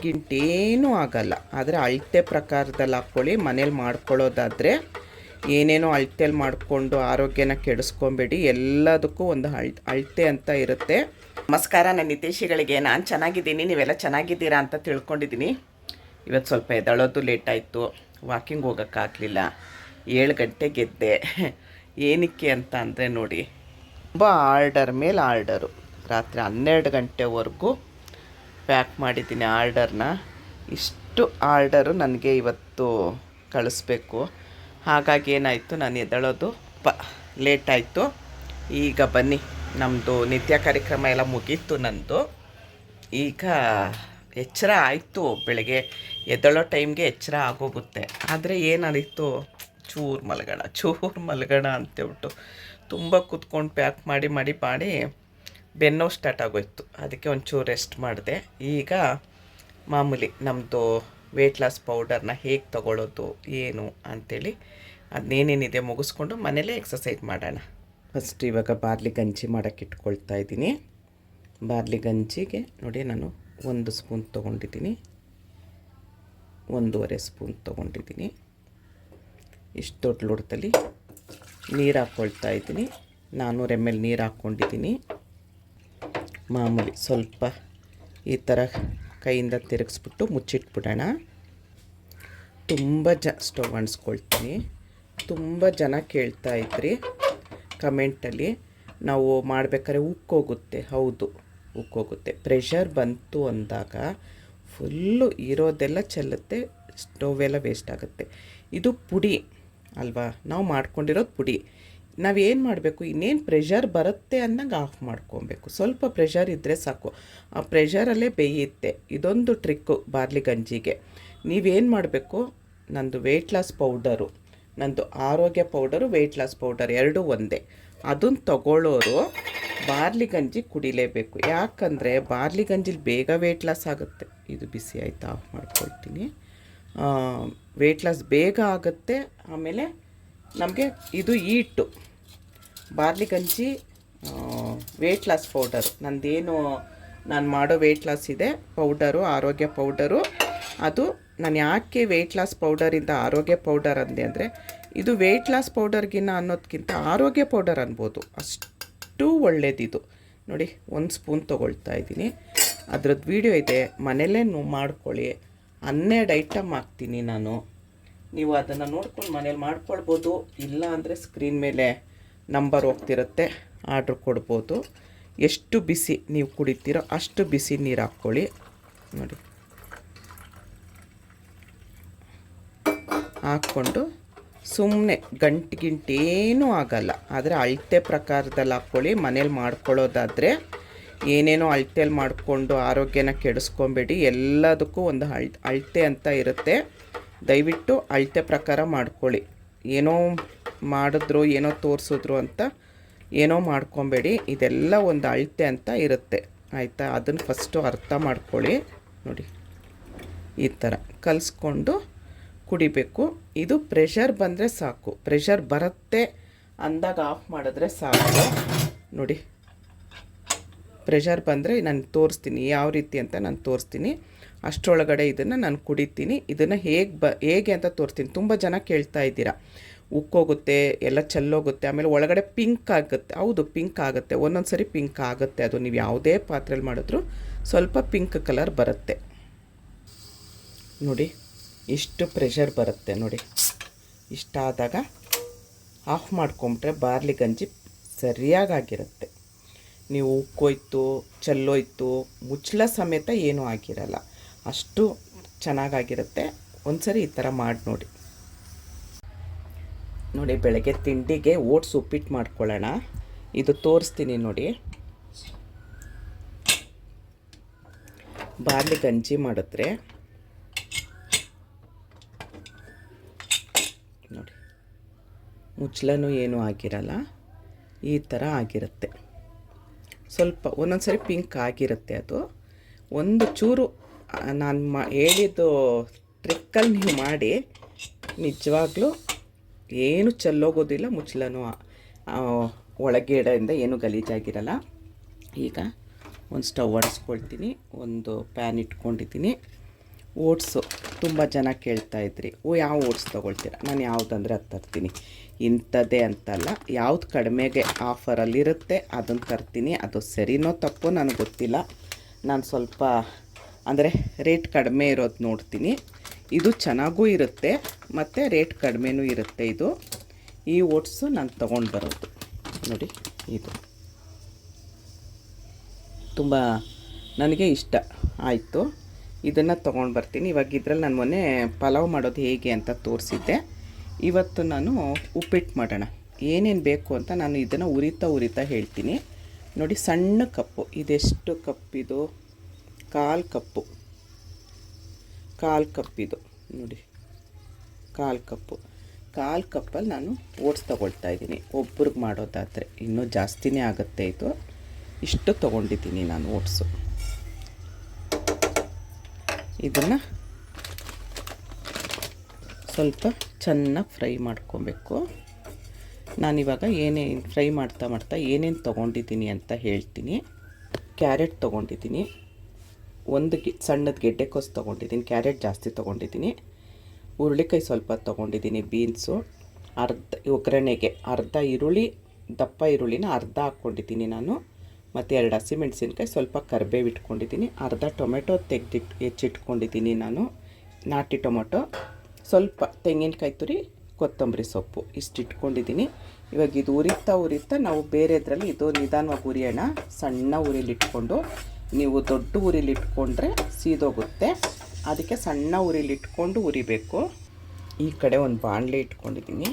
ಗಿಂಟೇನೂ ಆಗಲ್ಲ. ಆದರೆ ಅಳತೆ ಪ್ರಕಾರದಲ್ಲಿ ಹಾಕ್ಕೊಳ್ಳಿ, ಮನೇಲಿ ಮಾಡ್ಕೊಳ್ಳೋದಾದರೆ ಏನೇನೋ ಅಳತೆಯಲ್ಲಿ ಮಾಡಿಕೊಂಡು ಆರೋಗ್ಯನ ಕೆಡಿಸ್ಕೊಬೇಡಿ. ಎಲ್ಲದಕ್ಕೂ ಒಂದು ಅಳ್, ಅಳತೆ ಅಂತ ಇರುತ್ತೆ. ನಮಸ್ಕಾರ ನನ್ನ ನಿತೇಶಿಗಳಿಗೆ. ನಾನು ಚೆನ್ನಾಗಿದ್ದೀನಿ, ನೀವೆಲ್ಲ ಚೆನ್ನಾಗಿದ್ದೀರಾ ಅಂತ ತಿಳ್ಕೊಂಡಿದ್ದೀನಿ. ಇವತ್ತು ಸ್ವಲ್ಪ ಎದಳೋದು ಲೇಟ್ ಆಯಿತು. ವಾಕಿಂಗ್ ಹೋಗೋಕ್ಕಾಗಲಿಲ್ಲ ಏಳು ಗಂಟೆ ಗೆದ್ದೆ. ಏನಕ್ಕೆ ಅಂತ ಅಂದರೆ ನೋಡಿ, ತುಂಬ ಆರ್ಡರ್ ಮೇಲೆ ಆರ್ಡರು ರಾತ್ರಿ ಹನ್ನೆರಡು ಗಂಟೆವರೆಗೂ ಪ್ಯಾಕ್ ಮಾಡಿದ್ದೀನಿ ಆರ್ಡರ್ನ. ಇಷ್ಟು ಆರ್ಡರು ನನಗೆ ಇವತ್ತು ಕಳಿಸ್ಬೇಕು. ಹಾಗಾಗಿ ಏನಾಯಿತು, ನಾನು ಎದ್ದೇಳೋದು. ಪ, ಲೇಟ್ ಆಯಿತು. ಈಗ ಬನ್ನಿ ನಮ್ಮದು ನಿತ್ಯ ಕಾರ್ಯಕ್ರಮ ಎಲ್ಲ ಮುಗೀತು ನಂದು. ಈಗ ಎಚ್ಚರ ಆಯಿತು, ಬೆಳಗ್ಗೆ ಎದ್ದೇಳೋ ಟೈಮ್ಗೆ ಎಚ್ಚರ ಆಗೋಗುತ್ತೆ. ಆದರೆ ಏನಾದಿತ್ತು ಚೂರು ಮಲಗೋಣ ಚೂರು ಮಲಗೋಣ ಅಂತೇಳ್ಬಿಟ್ಟು ತುಂಬ ಕೂತ್ಕೊಂಡು ಪ್ಯಾಕ್ ಮಾಡಿ ಮಾಡಿ ಮಾಡಿ ಬೆನ್ನೋವು ಸ್ಟಾರ್ಟ್ ಆಗೋಯ್ತು. ಅದಕ್ಕೆ ಒಂಚೂರು ರೆಸ್ಟ್ ಮಾಡಿದೆ. ಈಗ ಮಾಮೂಲಿ ನಮ್ಮದು ವೆಯ್ಟ್ ಲಾಸ್ ಪೌಡರ್ನ ಹೇಗೆ ತಗೊಳ್ಳೋದು ಏನು ಅಂಥೇಳಿ ಅದನ್ನೇನೇನಿದೆ ಮುಗಿಸ್ಕೊಂಡು ಮನೇಲೇ ಎಕ್ಸಸೈಸ್ ಮಾಡೋಣ. ಫಸ್ಟ್ ಇವಾಗ ಬಾರ್ಲಿ ಗಂಜಿ ಮಾಡೋಕ್ಕೆ ಇಟ್ಕೊಳ್ತಾ ಇದ್ದೀನಿ. ಬಾರ್ಲಿ ಗಂಜಿಗೆ ನೋಡಿ ನಾನು ಒಂದು ಸ್ಪೂನ್ ತೊಗೊಂಡಿದ್ದೀನಿ. ಒಂದೂವರೆ ಸ್ಪೂನ್ ತೊಗೊಂಡಿದ್ದೀನಿ. ಇಷ್ಟು ದೊಡ್ಡ ಲೋಟದಲ್ಲಿ ನೀರು ಹಾಕ್ಕೊಳ್ತಾ ಇದ್ದೀನಿ. ನಾನ್ನೂರು ಎಂ ಎಲ್ ನೀರು ಹಾಕ್ಕೊಂಡಿದ್ದೀನಿ ಮಾಮೂಲಿ ಸ್ವಲ್ಪ ಈ ಥರ ಕೈಯಿಂದ ತಿರುಗಿಸ್ಬಿಟ್ಟು ಮುಚ್ಚಿಟ್ಬಿಡೋಣ. ತುಂಬ ಜ, ಸ್ಟವ್ ಅಣಿಸ್ಕೊಳ್ತೀನಿ ತುಂಬ ಜನ ಕೇಳ್ತಾ ಇದ್ರಿ ಕಮೆಂಟಲ್ಲಿ. ನಾವು ಮಾಡಬೇಕಾದ್ರೆ ಉಕ್ಕೋಗುತ್ತೆ. ಹೌದು, ಉಕ್ಕೋಗುತ್ತೆ. ಪ್ರೆಷರ್ ಬಂತು ಅಂದಾಗ ಫುಲ್ಲು ಇರೋದೆಲ್ಲ ಚೆಲ್ಲುತ್ತೆ, ಸ್ಟವ್ ಎಲ್ಲ ವೇಸ್ಟ್ ಆಗುತ್ತೆ. ಇದು ಪುಡಿ, ಅಲ್ವಾ? ನಾವು ಮಾಡ್ಕೊಂಡಿರೋದು ಪುಡಿ. ನಾವೇನು ಮಾಡಬೇಕು? ಇನ್ನೇನು ಪ್ರೆಷರ್ ಬರುತ್ತೆ ಅಂದಂಗೆ ಆಫ್ ಮಾಡ್ಕೊಬೇಕು. ಸ್ವಲ್ಪ ಪ್ರೆಷರ್ ಇದ್ದರೆ ಸಾಕು. ಆ ಪ್ರೆಷರಲ್ಲೇ ಬೇಯುತ್ತೆ. ಇದೊಂದು ಟ್ರಿಕ್ಕು ಬಾರ್ಲಿ ಗಂಜಿಗೆ. ನೀವೇನು ಮಾಡಬೇಕು? ನಂದು ವೆಯ್ಟ್ ಲಾಸ್ ಪೌಡರು ನಂದು ಆರೋಗ್ಯ ಪೌಡರು ವೆಯ್ಟ್ ಲಾಸ್ ಪೌಡರ್ ಎರಡೂ ಒಂದೇ. ಅದನ್ನು ತಗೊಳ್ಳೋರು ಬಾರ್ಲಿ ಗಂಜಿ ಕುಡಿಲೇಬೇಕು. ಯಾಕಂದರೆ ಬಾರ್ಲಿ ಗಂಜಿಲಿ ಬೇಗ ವೆಯ್ಟ್ ಲಾಸ್ ಆಗುತ್ತೆ. ಇದು ಬಿಸಿ ಆಯಿತಾ? ಆಫ್ ಮಾಡ್ಕೊಳ್ತೀನಿ. ವೆಯ್ಟ್ ಲಾಸ್ ಬೇಗ ಆಗುತ್ತೆ. ಆಮೇಲೆ ನಮಗೆ ಇದು ಈಟು. ಬಾರ್ಲಿ ಗಂಜಿ ವೆಯ್ಟ್ ಲಾಸ್ ಪೌಡರ್ ನಂದೇನು, ನಾನು ಮಾಡೋ ವೆಯ್ಟ್ ಲಾಸ್ ಇದೆ ಪೌಡರು ಆರೋಗ್ಯ ಪೌಡರು ಅದು ನಾನು ಯಾಕೆ ವೆಯ್ಟ್ ಲಾಸ್ ಪೌಡರಿಂದ ಆರೋಗ್ಯ ಪೌಡರ್ ಅಂದೆ ಅಂದರೆ, ಇದು ವೆಯ್ಟ್ ಲಾಸ್ ಪೌಡರ್ಗಿನ್ನ ಅನ್ನೋದಕ್ಕಿಂತ ಆರೋಗ್ಯ ಪೌಡರ್ ಅನ್ಬೋದು. ಅಷ್ಟು ಒಳ್ಳೆಯದಿದು ನೋಡಿ, ಒಂದು ಸ್ಪೂನ್ ತೊಗೊಳ್ತಾ ಇದ್ದೀನಿ. ಅದ್ರದ್ದು ವೀಡಿಯೋ ಇದೆ ಮನೆಯಲ್ಲೇ ನೀವು ಮಾಡ್ಕೊಳ್ಳಿ. ಹನ್ನೆರಡು ಐಟಮ್ ಹಾಕ್ತೀನಿ ನಾನು. ನೀವು ಅದನ್ನು ನೋಡ್ಕೊಂಡು ಮನೇಲಿ ಮಾಡ್ಕೊಳ್ಬೋದು, ಇಲ್ಲ ಅಂದರೆ ಸ್ಕ್ರೀನ್ ಮೇಲೆ. ನಂಬರ್ ಹೋಗ್ತಿರುತ್ತೆ, ಆರ್ಡ್ರ್ ಕೊಡ್ಬೋದು. ಎಷ್ಟು ಬಿಸಿ ನೀವು ಕುಡಿತೀರೋ ಅಷ್ಟು ಬಿಸಿ ನೀರು ಹಾಕ್ಕೊಳ್ಳಿ. ನೋಡಿ. ಹಾಕ್ಕೊಂಡು ಸುಮ್ಮನೆ ಗಂಟು ಗಿಂಟೇನೂ ಆಗಲ್ಲ, ಆದರೆ ಅಳತೆ ಪ್ರಕಾರದಲ್ಲಿ ಹಾಕ್ಕೊಳ್ಳಿ. ಮನೇಲಿ ಮಾಡ್ಕೊಳ್ಳೋದಾದರೆ ಏನೇನೋ ಅಳತೆಯಲ್ಲಿ ಮಾಡಿಕೊಂಡು ಆರೋಗ್ಯನ ಕೆಡಿಸ್ಕೊಬೇಡಿ. ಎಲ್ಲದಕ್ಕೂ ಒಂದು ಅಳ್, ಅಳತೆ ಅಂತ ಇರುತ್ತೆ. ದಯವಿಟ್ಟು ಅಳತೆ ಪ್ರಕಾರ ಮಾಡ್ಕೊಳ್ಳಿ. ಏನೋ ಮಾಡಿದ್ರು ಏನೋ ತೋರಿಸಿದ್ರು ಅಂತ ಏನೋ ಮಾಡ್ಕೊಬೇಡಿ. ಇದೆಲ್ಲ ಒಂದು ಅಳತೆ ಅಂತ ಇರುತ್ತೆ. ಆಯಿತಾ? ಅದನ್ನು ಫಸ್ಟು ಅರ್ಥ ಮಾಡ್ಕೊಳ್ಳಿ. ನೋಡಿ. ಈ ಥರ ಕಲಿಸ್ಕೊಂಡು ಕುಡಿಬೇಕು. ಇದು ಪ್ರೆಷರ್ ಬಂದರೆ ಸಾಕು. ಪ್ರೆಷರ್ ಬರುತ್ತೆ ಅಂದಾಗ ಆಫ್ ಮಾಡಿದ್ರೆ ಸಾಕು. ನೋಡಿ. ಪ್ರೆಷರ್ ಬಂದರೆ ನಾನು ತೋರಿಸ್ತೀನಿ. ಯಾವ ರೀತಿ ಅಂತ ನಾನು ತೋರಿಸ್ತೀನಿ. ಅಷ್ಟರೊಳಗಡೆ ಇದನ್ನು ನಾನು ಕುಡಿತೀನಿ. ಇದನ್ನು ಹೇಗೆ ಬ, ಹೇಗೆ ಅಂತ ತೋರಿಸ್ತೀನಿ. ತುಂಬ ಜನ ಕೇಳ್ತಾ ಇದ್ದೀರಾ. ಉಕ್ಕೋಗುತ್ತೆ, ಎಲ್ಲ ಚೆಲ್ಲೋಗುತ್ತೆ, ಆಮೇಲೆ ಒಳಗಡೆ ಪಿಂಕ್ ಆಗುತ್ತೆ. ಹೌದು ಪಿಂಕ್ ಆಗುತ್ತೆ. ಒಂದೊಂದು ಸರಿ ಪಿಂಕ್ ಆಗುತ್ತೆ. ಅದು ನೀವು ಯಾವುದೇ ಪಾತ್ರೆಯಲ್ಲಿ ಮಾಡಿದ್ರು ಸ್ವಲ್ಪ ಪಿಂಕ್ ಕಲರ್ ಬರುತ್ತೆ. ನೋಡಿ ಇಷ್ಟು ಪ್ರೆಷರ್ ಬರುತ್ತೆ ನೋಡಿ. ಇಷ್ಟಾದಾಗ ಆಫ್ ಮಾಡ್ಕೊಂಬಿಟ್ರೆ ಬಾರ್ಲಿ ಗಂಜಿ ಸರಿಯಾಗಿರುತ್ತೆ ನೀವು ಉಕ್ಕೋಯ್ತು, ಚೆಲ್ಲೋಯ್ತು, ಮುಚ್ಚಳ ಸಮೇತ ಏನೂ ಆಗಿರಲ್ಲ. ಅಷ್ಟು ಚೆನ್ನಾಗಾಗಿರುತ್ತೆ. ಒಂದ್ಸರಿ ಈ ಥರ ಮಾಡಿ ನೋಡಿ. ನೋಡಿ ಬೆಳಗ್ಗೆ ತಿಂಡಿಗೆ ಓಟ್ಸ್ ಉಪ್ಪಿಟ್ಟು ಮಾಡ್ಕೊಳ್ಳೋಣ. ಇದು ತೋರಿಸ್ತೀನಿ ನೋಡಿ. ಬಾರ್ಲಿ ಗಂಜಿ ಮಾಡಿದ್ರೆ. ನೋಡಿ. ಮುಚ್ಚಲೂ ಏನೂ ಆಗಿರಲ್ಲ. ಈ ಥರ ಆಗಿರುತ್ತೆ. ಸ್ವಲ್ಪ ಒಂದೊಂದು ಸರಿ ಪಿಂಕ್ ಆಗಿರುತ್ತೆ ಅದು. ಒಂದು ಚೂರು ನಾನು ಮಾ, ಹೇಳಿದ್ದು ಟ್ರಿಕ್ಕಲ್ಲಿ ನೀವು ಮಾಡಿ. ನಿಜವಾಗ್ಲೂ ಏನು ಚೆಲ್ಲೋಗೋದಿಲ್ಲ ಮುಚ್ಚಲೂ ಒಳಗೇಡಿಂದ ಏನು ಗಲೀಜಾಗಿರಲ್ಲ. ಈಗ ಒಂದು ಸ್ಟವ್ ಒಡಿಸ್ಕೊಳ್ತೀನಿ, ಒಂದು ಪ್ಯಾನ್ ಇಟ್ಕೊಂಡಿದ್ದೀನಿ. ಓಟ್ಸು ತುಂಬ ಜನ ಕೇಳ್ತಾ ಇದ್ರಿ, ಓ ಯಾವ ಓಟ್ಸ್ ತೊಗೊಳ್ತೀರಾ? ನಾನು ಯಾವುದಂದ್ರೆ ಅದು ತರ್ತೀನಿ. ಇಂಥದ್ದೇ ಅಂತಲ್ಲ, ಯಾವ್ದು ಕಡಿಮೆಗೆ ಆಫರಲ್ಲಿರುತ್ತೆ ಅದನ್ನು ತರ್ತೀನಿ. ಅದು ಸರಿನೋ ತಪ್ಪೋ ನನಗೆ ಗೊತ್ತಿಲ್ಲ. ನಾನು ಸ್ವಲ್ಪ, ಅಂದರೆ ರೇಟ್ ಕಡಿಮೆ ಇರೋದು ನೋಡ್ತೀನಿ. ಇದು ಚೆನ್ನಾಗೂ ಇರುತ್ತೆ, ಮತ್ತು ರೇಟ್ ಕಡಿಮೆನೂ ಇರುತ್ತೆ ಇದು. ಈ ಓಟ್ಸು ನಾನು ತೊಗೊಂಡು ಬರೋದು. ನೋಡಿ, ಇದು. ತುಂಬ ನನಗೆ ಇಷ್ಟ. ಆಯಿತು. ಇದನ್ನು ತೊಗೊಂಡು ಬರ್ತೀನಿ. ಇವಾಗ ಇದ್ರಲ್ಲಿ ನಾನು ಮೊನ್ನೆ ಪಲಾವ್ ಮಾಡೋದು ಹೇಗೆ ಅಂತ ತೋರಿಸಿದ್ದೆ. ಇವತ್ತು ನಾನು ಉಪ್ಪಿಟ್ಟು ಮಾಡೋಣ. ಏನೇನು ಬೇಕು ಅಂತ ನಾನು ಇದನ್ನು ಉರಿತಾ ಉರಿತಾ ಹೇಳ್ತೀನಿ. ನೋಡಿ, ಸಣ್ಣ ಕಪ್ಪು. ಇದೆಷ್ಟು ಕಪ್ಪಿದು? ಕಾಲು ಕಪ್ಪು. ಕಾಲು ಕಪ್ಪಿದು ನೋಡಿ. ಕಾಲು ಕಪ್ಪು. ಕಾಲು ಕಪ್ಪಲ್ಲಿ ನಾನು ಓಟ್ಸ್ ತೊಗೊಳ್ತಾ ಇದ್ದೀನಿ. ಒಬ್ರಿಗೆ ಮಾಡೋದಾದರೆ ಇನ್ನೂ ಜಾಸ್ತಿನೇ ಆಗುತ್ತೆ ಇದು. ಇಷ್ಟು ತೊಗೊಂಡಿದ್ದೀನಿ ನಾನು ಓಟ್ಸು. ಇದನ್ನು ಸ್ವಲ್ಪ ಚೆನ್ನಾಗಿ ಫ್ರೈ ಮಾಡ್ಕೊಬೇಕು. ನಾನಿವಾಗ ಏನೇನು ಫ್ರೈ ಮಾಡ್ತಾ ಮಾಡ್ತಾ ಏನೇನು ತೊಗೊಂಡಿದ್ದೀನಿ ಅಂತ ಹೇಳ್ತೀನಿ. ಕ್ಯಾರೆಟ್ ತೊಗೊಂಡಿದ್ದೀನಿ. ಒಂದು ಗಿ ಸಣ್ಣದ ಗೆಡ್ಡೆಕೋಸು ತೊಗೊಂಡಿದ್ದೀನಿ, ಕ್ಯಾರೆಟ್ ಜಾಸ್ತಿ ತೊಗೊಂಡಿದ್ದೀನಿ. ಹುರುಳಿಕಾಯಿ ಸ್ವಲ್ಪ ತೊಗೊಂಡಿದ್ದೀನಿ, ಬೀನ್ಸು. ಅರ್ಧ ಒಗ್ಗರಣೆಗೆ ಅರ್ಧ ಈರುಳ್ಳಿ, ದಪ್ಪ ಈರುಳ್ಳಿನ ಅರ್ಧ ಹಾಕ್ಕೊಂಡಿದ್ದೀನಿ ನಾನು. ಮತ್ತು ಎರಡು ಹಸಿಮೆಣ್ಸಿನ್ಕಾಯಿ ಸ್ವಲ್ಪ ಕರಿಬೇವು ಇಟ್ಕೊಂಡಿದ್ದೀನಿ. ಅರ್ಧ ಟೊಮೆಟೊ ತೆಗೆದಿಟ್ಟು ಹೆಚ್ಚಿಟ್ಕೊಂಡಿದ್ದೀನಿ ನಾನು. ನಾಟಿ ಟೊಮೊಟೊ. ಸ್ವಲ್ಪ ತೆಂಗಿನಕಾಯಿ ತುರಿ, ಕೊತ್ತಂಬರಿ ಸೊಪ್ಪು ಇಷ್ಟು ಇಟ್ಕೊಂಡಿದ್ದೀನಿ. ಇವಾಗ ಇದು ಉರಿತಾ ಉರಿತಾ ನಾವು ಬೇರೆದ್ರಲ್ಲಿ ಇದು ನಿಧಾನವಾಗಿ ಉರಿಯೋಣ. ಸಣ್ಣ ಉರಿಲಿಟ್ಕೊಂಡು ನೀವು ದೊಡ್ಡ ಉರಿಲಿಟ್ಕೊಂಡ್ರೆ ಸೀದೋಗುತ್ತೆ. ಅದಕ್ಕೆ ಸಣ್ಣ ಉರಿಲಿಟ್ಕೊಂಡು ಉರಿಬೇಕು. ಈ ಕಡೆ ಒಂದು ಬಾಣಲೆ ಇಟ್ಕೊಂಡಿದ್ದೀನಿ.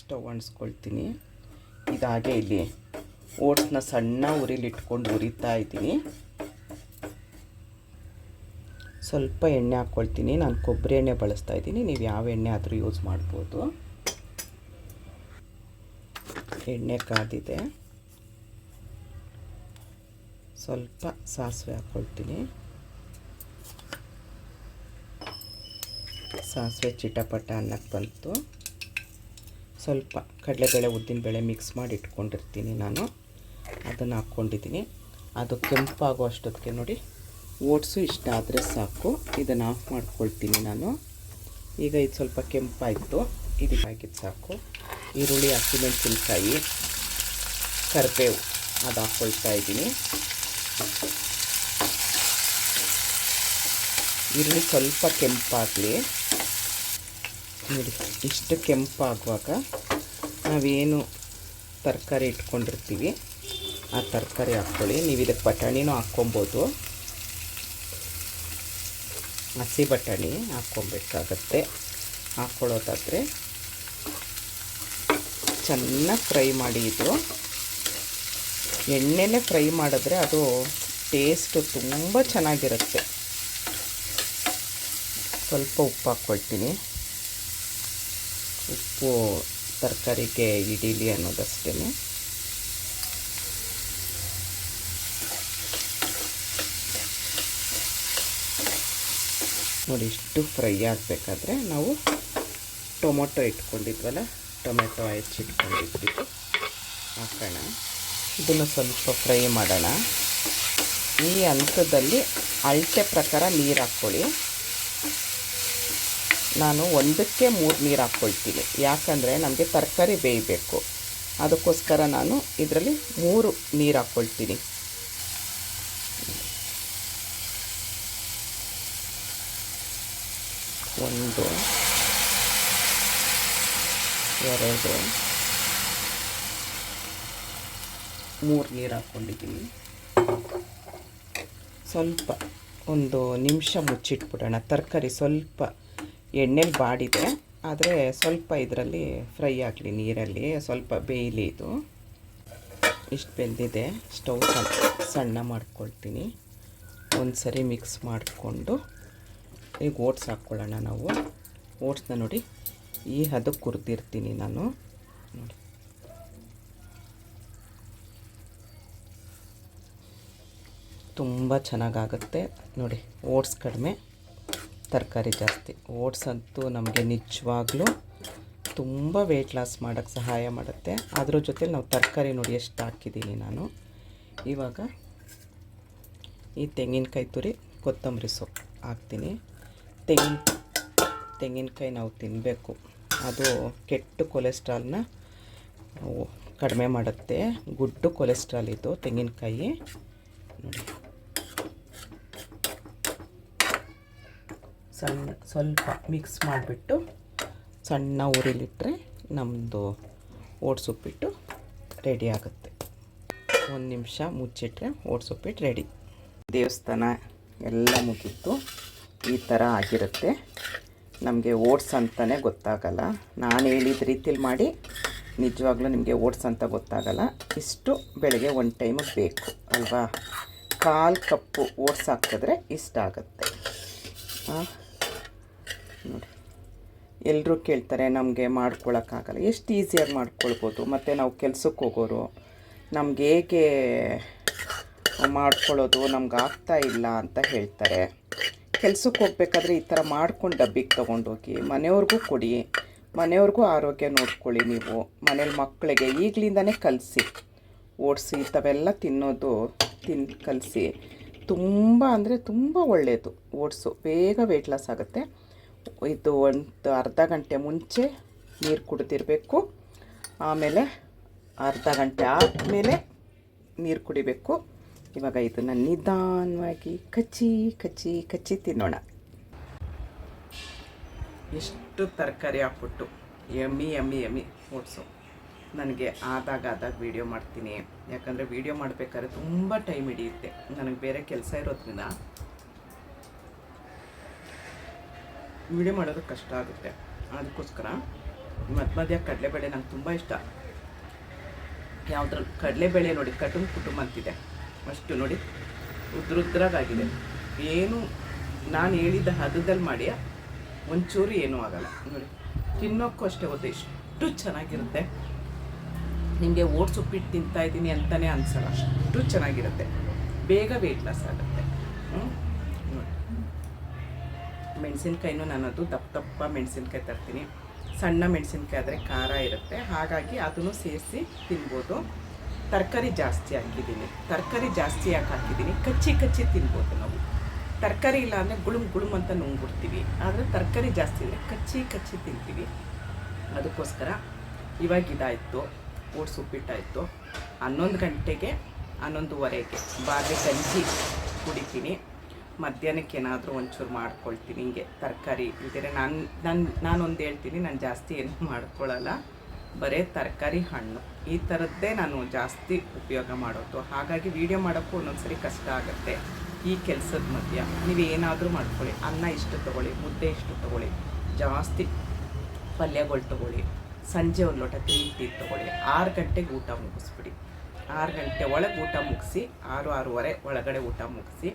ಸ್ಟವ್ ಅಣಿಸ್ಕೊಳ್ತೀನಿ ಇದಾಗೆ ಇಲ್ಲಿ ಓಟ್ಸ್ನ ಸಣ್ಣ ಉರಿಲಿಟ್ಕೊಂಡು ಉರಿತಾ ಇದ್ದೀನಿ. ಸ್ವಲ್ಪ ಎಣ್ಣೆ ಹಾಕ್ಕೊಳ್ತೀನಿ. ನಾನು ಕೊಬ್ಬರಿ ಎಣ್ಣೆ ಬಳಸ್ತಾ ಇದ್ದೀನಿ. ನೀವು ಯಾವ ಎಣ್ಣೆ ಆದರೂ ಯೂಸ್ ಮಾಡ್ಬೋದು. ಎಣ್ಣೆ ಕಾದಿದೆ. ಸ್ವಲ್ಪ ಸಾಸಿವೆ ಹಾಕ್ಕೊಳ್ತೀನಿ ಸಾಸಿವೆ ಚಿಟಪಟ ಅನ್ನಕ್ಕೆ ಬಂತು. ಸ್ವಲ್ಪ ಕಡಲೆಬೇಳೆ ಉದ್ದಿನಬೇಳೆ ಮಿಕ್ಸ್ ಮಾಡಿ ಇಟ್ಕೊಂಡಿರ್ತೀನಿ ನಾನು. ಅದನ್ನು ಹಾಕ್ಕೊಂಡಿದ್ದೀನಿ. ಅದು ಕೆಂಪಾಗೋ ಅಷ್ಟೊತ್ತಿಗೆ ನೋಡಿ ಓಟ್ಸು ಇಷ್ಟ ಆದರೆ ಸಾಕು. ಇದನ್ನು ಆಫ್ ಮಾಡ್ಕೊಳ್ತೀನಿ ನಾನು. ಈಗ ಇದು ಸ್ವಲ್ಪ ಕೆಂಪಾಯಿತು. ಇದು ಹಾಕಿದ್ದು ಸಾಕು. ಈರುಳ್ಳಿ, ಹಸಿಮೆಣಸಿನ್ಕಾಯಿ, ಕರಿಬೇವು ಅದು ಹಾಕ್ಕೊಳ್ತಾ ಇದ್ದೀನಿ. ಈರುಳ್ಳಿ ಸ್ವಲ್ಪ ಕೆಂಪಾಗಲಿ. ನೋಡಿ, ಇಷ್ಟು ಕೆಂಪಾಗುವಾಗ ನಾವೇನು ತರಕಾರಿ ಇಟ್ಕೊಂಡಿರ್ತೀವಿ, ಆ ತರಕಾರಿ ಹಾಕ್ಕೊಳ್ಳಿ. ನೀವು ಇದಕ್ಕೆ ಬಟಾಣಿನೂ ಹಾಕ್ಕೊಬೋದು. ಹಸಿ ಬಟಾಣಿ ಹಾಕ್ಕೊಬೇಕಾಗತ್ತೆ. ಹಾಕ್ಕೊಳ್ಳೋದಾದರೆ ಚೆನ್ನಾಗಿ ಫ್ರೈ ಮಾಡಿ ಇದು. ಎಣ್ಣೆನೇ ಫ್ರೈ ಮಾಡಿದ್ರೆ ಅದು ಟೇಸ್ಟು ತುಂಬ ಚೆನ್ನಾಗಿರುತ್ತೆ. ಸ್ವಲ್ಪ ಉಪ್ಪು ಹಾಕ್ಕೊಳ್ತೀನಿ. ಉಪ್ಪು ತರಕಾರಿಗೆ ಇಡೀಲಿ ಅನ್ನೋದಷ್ಟೇ. ನೋಡಿ, ಇಷ್ಟು ಫ್ರೈ ಆಗಬೇಕಾದ್ರೆ ನಾವು ಟೊಮೊಟೊ ಇಟ್ಕೊಂಡಿದ್ವಲ್ಲ, ಟೊಮೆಟೊ ಹೆಚ್ಚಿಟ್ಕೊಂಡಿದ್ಬಿಟ್ಟು ಹಾಕೋಣ. ಇದನ್ನು ಸ್ವಲ್ಪ ಫ್ರೈ ಮಾಡೋಣ. ಈ ಹಂತದಲ್ಲಿ ಅಳತೆ ಪ್ರಕಾರ ನೀರು ಹಾಕ್ಕೊಳ್ಳಿ. ನಾನು ಒಂದಕ್ಕೆ ಮೂರು ನೀರು ಹಾಕ್ಕೊಳ್ತೀನಿ. ಯಾಕಂದರೆ ನಮಗೆ ತರಕಾರಿ ಬೇಯಬೇಕು. ಅದಕ್ಕೋಸ್ಕರ ನಾನು ಇದರಲ್ಲಿ ಮೂರು ನೀರು ಹಾಕ್ಕೊಳ್ತೀನಿ. ಒಂದು, ಎರಡು ಮೂರು ನೀರು ಹಾಕ್ಕೊಂಡಿದ್ದೀನಿ ಸ್ವಲ್ಪ ಒಂದು ನಿಮಿಷ ಮುಚ್ಚಿಟ್ಬಿಡೋಣ. ತರಕಾರಿ ಸ್ವಲ್ಪ ಎಣ್ಣೆಲಿ ಬಾಡಿದೆ. ಆದರೆ ಸ್ವಲ್ಪ ಇದರಲ್ಲಿ ಫ್ರೈ ಆಗಲಿ ನೀರಲ್ಲಿ, ಸ್ವಲ್ಪ ಬೇಯಲಿ ಇದು. ಇಷ್ಟು ಬೆಂದಿದೆ. ಸ್ಟವ್ ಸಣ್ಣ ಮಾಡ್ಕೊಳ್ತೀನಿ. ಒಂದು ಸರಿ ಮಿಕ್ಸ್ ಮಾಡಿಕೊಂಡು ಈಗ ಓಟ್ಸ್ ಹಾಕ್ಕೊಳ್ಳೋಣ ನಾವು. ಓಟ್ಸ್ನ ನೋಡಿ ಈ ಹದಕ್ಕೆ ಕುರ್ದಿರ್ತೀನಿ ನಾನು. ತುಂಬ ಚೆನ್ನಾಗಾಗುತ್ತೆ. ನೋಡಿ, ಓಟ್ಸ್ ಕಡಿಮೆ. ತರಕಾರಿ ಜಾಸ್ತಿ. ಓಟ್ಸ್ ಅಂತೂ ನಮಗೆ ನಿಜವಾಗ್ಲೂ ತುಂಬ ವೆಯ್ಟ್ ಲಾಸ್ ಮಾಡೋಕ್ಕೆ ಸಹಾಯ ಮಾಡುತ್ತೆ. ಅದ್ರ ಜೊತೆ ನಾವು ತರಕಾರಿ ನೋಡಿ ಎಷ್ಟು ಹಾಕಿದ್ದೀನಿ ನಾನು. ಇವಾಗ ಈ ತೆಂಗಿನಕಾಯಿ ತುರಿ, ಕೊತ್ತಂಬರಿ ಸೊಪ್ಪು ಹಾಕ್ತೀನಿ. ತೆಂಗಿನ ತೆಂಗಿನಕಾಯಿ ನಾವು ತಿನ್ನಬೇಕು ಅದು ಕೆಟ್ಟು ಕೊಲೆಸ್ಟ್ರಾಲ್ನ ಕಡಿಮೆ ಮಾಡುತ್ತೆ. ಗುಡ್ಡು ಕೊಲೆಸ್ಟ್ರಾಲ್ ಇದು ತೆಂಗಿನಕಾಯಿ. ನೋಡಿ. ಸಣ್ಣ, ಸ್ವಲ್ಪ ಮಿಕ್ಸ್ ಮಾಡಿಬಿಟ್ಟು ಸಣ್ಣ ಉರಿಲಿಟ್ಟರೆ ನಮ್ಮದು ಓಟ್ಸುಪ್ಪಿಟ್ಟು ರೆಡಿ ಆಗುತ್ತೆ. ಒಂದು ನಿಮಿಷ ಮುಚ್ಚಿಟ್ರೆ ಓಟ್ಸುಪ್ಪಿಟ್ಟು ರೆಡಿ ದೇವಸ್ಥಾನ ಎಲ್ಲ ಮುಗೀತು. ಈ ಥರ ಆಗಿರುತ್ತೆ. ನಮಗೆ ಓಟ್ಸ್ ಅಂತಲೇ ಗೊತ್ತಾಗಲ್ಲ. ನಾನು ಹೇಳಿದ ರೀತಿಲಿ ಮಾಡಿ ನಿಜವಾಗ್ಲೂ ನಿಮಗೆ ಓಟ್ಸ್ ಅಂತ ಗೊತ್ತಾಗಲ್ಲ. ಇಷ್ಟು ಬೆಳಗ್ಗೆ ಒಂದು ಟೈಮಿಗೆ ಬೇಕು, ಅಲ್ವಾ? ಕಾಲು ಕಪ್ಪು ಓಟ್ಸ್ ಹಾಕಿದ್ರೆ ಇಷ್ಟ ಆಗುತ್ತೆ. ನೋಡಿ. ಎಲ್ಲರೂ ಕೇಳ್ತಾರೆ, ನಮಗೆ ಮಾಡ್ಕೊಳಕ್ಕಾಗಲ್ಲ. ಎಷ್ಟು ಈಸಿಯಾಗಿ ಮಾಡ್ಕೊಳ್ಬೋದು. ಮತ್ತು ನಾವು ಕೆಲಸಕ್ಕೆ ಹೋಗೋರು, ನಮ್ಗೆ ಹೇಗೆ ಮಾಡ್ಕೊಳ್ಳೋದು, ನಮ್ಗೆ ಆಗ್ತಾ ಇಲ್ಲ ಅಂತ ಹೇಳ್ತಾರೆ. ಕೆಲಸಕ್ಕೆ ಹೋಗ್ಬೇಕಾದ್ರೆ ಈ ಥರ ಮಾಡ್ಕೊಂಡು ಡಬ್ಬಿಗೆ ತೊಗೊಂಡೋಗಿ, ಮನೆಯವ್ರಿಗೂ ಕೊಡಿ, ಮನೆಯವ್ರಿಗೂ ಆರೋಗ್ಯ ನೋಡ್ಕೊಳ್ಳಿ ನೀವು. ಮನೇಲಿ ಮಕ್ಕಳಿಗೆ ಈಗಲಿಂದನೇ ಕಲಿಸಿ, ಓಡಿಸಿ, ಇಂಥವೆಲ್ಲ ತಿನ್ನೋದು, ತಿನ್, ಕಲಿಸಿ, ತುಂಬ ಅಂದರೆ ತುಂಬ ಒಳ್ಳೆಯದು ಓಡಿಸು, ಬೇಗ ವೆಯ್ಟ್ ಲಾಸ್ ಆಗುತ್ತೆ. ಇದು ಒಂದು ಅರ್ಧ ಗಂಟೆ ಮುಂಚೆ ನೀರು ಕುಡಿದಿರಬೇಕು. ಆಮೇಲೆ ಅರ್ಧ ಗಂಟೆ ಆದಮೇಲೆ ನೀರು ಕುಡಿಬೇಕು. ಇವಾಗ ಇದನ್ನು ನಿಧಾನವಾಗಿ ಕಚ್ಚಿ ಕಚ್ಚಿ ಕಚ್ಚಿ ತಿನ್ನೋಣ. ಎಷ್ಟು ತರಕಾರಿ ಹಾಕ್ಬಿಟ್ಟು ಎಮ್ಮಿ ಎಮ್ಮಿ ಎಮ್ಮಿ ಓಡಿಸು. ನನಗೆ ಆದಾಗ ಆದಾಗ ವೀಡಿಯೋ ಮಾಡ್ತೀನಿ. ಯಾಕಂದರೆ ವೀಡಿಯೋ ಮಾಡಬೇಕಾದ್ರೆ ತುಂಬ ಟೈಮ್ ಹಿಡಿಯುತ್ತೆ. ನನಗೆ ಬೇರೆ ಕೆಲಸ ಇರೋದ್ರಿಂದ ವೀಡಿಯೋ ಮಾಡೋದು ಕಷ್ಟ ಆಗುತ್ತೆ. ಅದಕ್ಕೋಸ್ಕರ ಮಧ್ಯ ಮಧ್ಯ ಕಡಲೆಬೇಳೆ ನಂಗೆ ತುಂಬ ಇಷ್ಟ. ಯಾವುದ್ರಲ್ಲಿ ಕಡಲೆಬೇಳೆ ನೋಡಿ ಕಟುಂಬ ಕುಟುಂಬ ಅಂತಿದೆ. ಅಷ್ಟು ನೋಡಿ ಉದ್ರುದ್ರಾಗಿದೆ ಏನು ನಾನು ಹೇಳಿದ ಹದದಲ್ಲಿ ಮಾಡಿ ಒಂಚೂರು ಏನೂ ಆಗಲ್ಲ. ನೋಡಿ, ತಿನ್ನೋಕ್ಕೂ ಅಷ್ಟೇ ಗೊತ್ತು, ಎಷ್ಟು ಚೆನ್ನಾಗಿರುತ್ತೆ. ನಿಮಗೆ ಓಟ್ಸ್ ಉಪ್ಪಿಟ್ಟು ತಿಂತಾ ಇದ್ದೀನಿ ಅಂತಲೇ ಅನ್ಸಲ್ಲ. ಅಷ್ಟು ಚೆನ್ನಾಗಿರುತ್ತೆ. ಬೇಗ ವೆಯ್ಟ್ ಲಾಸ್ ಆಗುತ್ತೆ ಹ್ಞೂ ನೋಡಿ ಮೆಣಸಿನ್ಕಾಯಿನೂ ನಾನು ಅದು ದಪ್ಪ ದಪ್ಪ ಮೆಣಸಿನ್ಕಾಯಿ ತರ್ತೀನಿ. ಸಣ್ಣ ಮೆಣಸಿನ್ಕಾಯಿ ಆದರೆ ಖಾರ ಇರುತ್ತೆ. ಹಾಗಾಗಿ ಅದನ್ನು ಸೇರಿಸಿ ತಿನ್ಬೋದು. ತರಕಾರಿ ಜಾಸ್ತಿ ಹಾಕಿದ್ದೀನಿ. ತರಕಾರಿ ಜಾಸ್ತಿ ಯಾಕೆ ಹಾಕಿದ್ದೀನಿ? ಕಚ್ಚಿ ಕಚ್ಚಿ ತಿನ್ಬೋದು ನಾವು. ತರಕಾರಿ ಇಲ್ಲ ಅಂದರೆ ಗುಳುಮ್ ಗುಳುಮ್ ಅಂತ ನುಂಗ್ಬಿಡ್ತೀವಿ. ಆದರೆ ತರಕಾರಿ ಜಾಸ್ತಿ ಇದೆ ಕಚ್ಚಿ ಕಚ್ಚಿ ತಿಂತೀವಿ. ಅದಕ್ಕೋಸ್ಕರ ಇವಾಗ ಇದಾಯಿತು. ಓಟ್ಸ್ ಉಪ್ಪಿಟ್ಟಾಯಿತು. ಹನ್ನೊಂದು ಗಂಟೆಗೆ, ಹನ್ನೊಂದುವರೆಗೆ ಬಾಗಿ ಗಂಜಿ ಕುಡಿತೀನಿ. ಮಧ್ಯಾಹ್ನಕ್ಕೆ ಏನಾದರೂ ಒಂಚೂರು ಮಾಡ್ಕೊಳ್ತೀನಿ, ಹಿಂಗೆ ತರಕಾರಿ ಇದ್ದರೆ ನಾನು ನಾನು, ನಾನೊಂದು ಹೇಳ್ತೀನಿ, ನಾನು ಜಾಸ್ತಿ ಏನು ಮಾಡ್ಕೊಳ್ಳಲ್ಲ ಬರೀ ತರಕಾರಿ ಹಣ್ಣು. ಈ ಥರದ್ದೇ ನಾನು ಜಾಸ್ತಿ ಉಪಯೋಗ ಮಾಡೋದು. ಹಾಗಾಗಿ ವೀಡಿಯೋ ಮಾಡೋಕ್ಕೂ ಒಂದೊಂದ್ಸರಿ ಕಷ್ಟ ಆಗುತ್ತೆ. ಈ ಕೆಲಸದ ಮಧ್ಯ ನೀವು ಏನಾದರೂ ಮಾಡ್ಕೊಳ್ಳಿ. ಅನ್ನ ಇಷ್ಟು ತೊಗೊಳ್ಳಿ, ಮುದ್ದೆ ಇಷ್ಟು ತೊಗೊಳ್ಳಿ, ಜಾಸ್ತಿ ಪಲ್ಯಗಳು ತೊಗೊಳ್ಳಿ, ಸಂಜೆ ಒಂದು ಲೋಟ ಗ್ರೀನ್ ಟೀ ತೊಗೊಳ್ಳಿ, ಆರು ಗಂಟೆಗೆ ಊಟ ಮುಗಿಸ್ಬಿಡಿ. ಆರು ಗಂಟೆ ಒಳಗೆ ಊಟ ಮುಗಿಸಿ, ಆರು, ಆರೂವರೆ ಒಳಗಡೆ ಊಟ ಮುಗಿಸಿ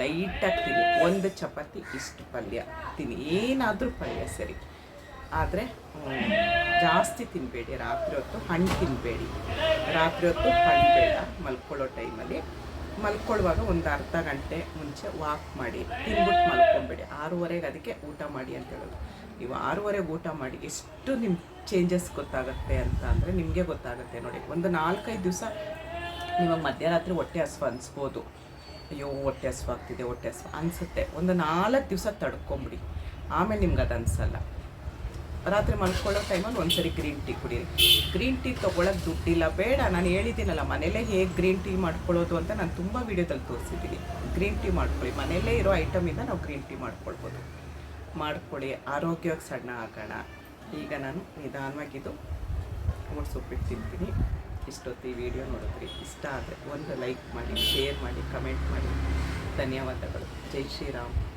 ಲೈಟಾಗಿ ತಿನ್ನಿ. ಒಂದು ಚಪಾತಿ, ಇಷ್ಟು ಪಲ್ಯ. ತಿನ್ನಿ. ಏನಾದರೂ ಪಲ್ಯ ಸರಿ. ಆದರೆ ಜಾಸ್ತಿ ತಿನ್ನಬೇಡಿ ರಾತ್ರಿ ಹೊತ್ತು ಹಣ್ಣು ತಿನ್ನಬೇಡಿ ರಾತ್ರಿ ಹೊತ್ತು ಹಣ್ಣು ಬೇಡ. ಮಲ್ಕೊಳ್ಳೋ ಟೈಮಲ್ಲಿ ಮಲ್ಕೊಳ್ಳುವಾಗ ಒಂದು ಅರ್ಧ ಗಂಟೆ ಮುಂಚೆ ವಾಕ್ ಮಾಡಿ. ತಿನ್ಬಿಟ್ಟು ಮಲ್ಕೊಬೇಡಿ. ಆರೂವರೆಗೆ ಅದಕ್ಕೆ ಊಟ ಮಾಡಿ ಅಂತ ಹೇಳೋದು. ನೀವು ಆರೂವರೆಗೆ ಊಟ ಮಾಡಿ. ಎಷ್ಟು ನಿಮ್ಮ ಚೇಂಜಸ್ ಗೊತ್ತಾಗುತ್ತೆ ಅಂತ ಅಂದರೆ ನಿಮಗೆ ಗೊತ್ತಾಗುತ್ತೆ ನೋಡಿ. ಒಂದು ನಾಲ್ಕೈದು ದಿವಸ ನಿಮಗೆ ಮಧ್ಯರಾತ್ರಿ ಹೊಟ್ಟೆ ಹಸು ಅನಿಸ್ಬೋದು. ಅಯ್ಯೋ, ಹೊಟ್ಟೆ ಹಸ್ವಾಗ್ತಿದೆ, ಹೊಟ್ಟೆ ಹಸ್ವು ಅನಿಸುತ್ತೆ. ಒಂದು ನಾಲ್ಕು ದಿವಸ ತಡ್ಕೊಂಬಿಡಿ. ಆಮೇಲೆ ನಿಮ್ಗೆ ಅದು ಅನಿಸಲ್ಲ. ರಾತ್ರಿ ಮಲ್ಕೊಳ್ಳೋ ಟೈಮಲ್ಲಿ ಒಂದ್ಸರಿ ಗ್ರೀನ್ ಟೀ ಕುಡೀರಿ. ಗ್ರೀನ್ ಟೀ ತೊಗೊಳಕ್ಕೆ ದುಡ್ಡಿಲ್ಲ, ಬೇಡ. ನಾನು ಹೇಳಿದ್ದೀನಲ್ಲ, ಮನೇಲೇ ಹೇಗೆ ಗ್ರೀನ್ ಟೀ ಮಾಡ್ಕೊಳ್ಳೋದು ಅಂತ ನಾನು ತುಂಬ ವೀಡಿಯೋದಲ್ಲಿ ತೋರಿಸಿದ್ದೀನಿ. ಗ್ರೀನ್ ಟೀ ಮಾಡ್ಕೊಳ್ಳಿ. ಮನೆಯಲ್ಲೇ ಇರೋ ಐಟಮಿಂದ ನಾವು ಗ್ರೀನ್ ಟೀ ಮಾಡ್ಕೊಳ್ಬೋದು. ಮಾಡ್ಕೊಳ್ಳಿ. ಆರೋಗ್ಯವಾಗಿ ಸಣ್ಣ ಆಗೋಣ. ಈಗ ನಾನು ನಿಧಾನವಾಗಿದ್ದು ಮೂರು ಸೊಪ್ಪಿಟ್ಟು ತಿಂತೀನಿ. ಇಷ್ಟೊತ್ತು ಈ ವಿಡಿಯೋ ನೋಡಿದ್ರಿ ಇಷ್ಟ ಆದರೆ ಒಂದು ಲೈಕ್ ಮಾಡಿ ಶೇರ್ ಮಾಡಿ ಕಮೆಂಟ್ ಮಾಡಿ. ಧನ್ಯವಾದಗಳು. ಜೈ ಶ್ರೀರಾಮ್.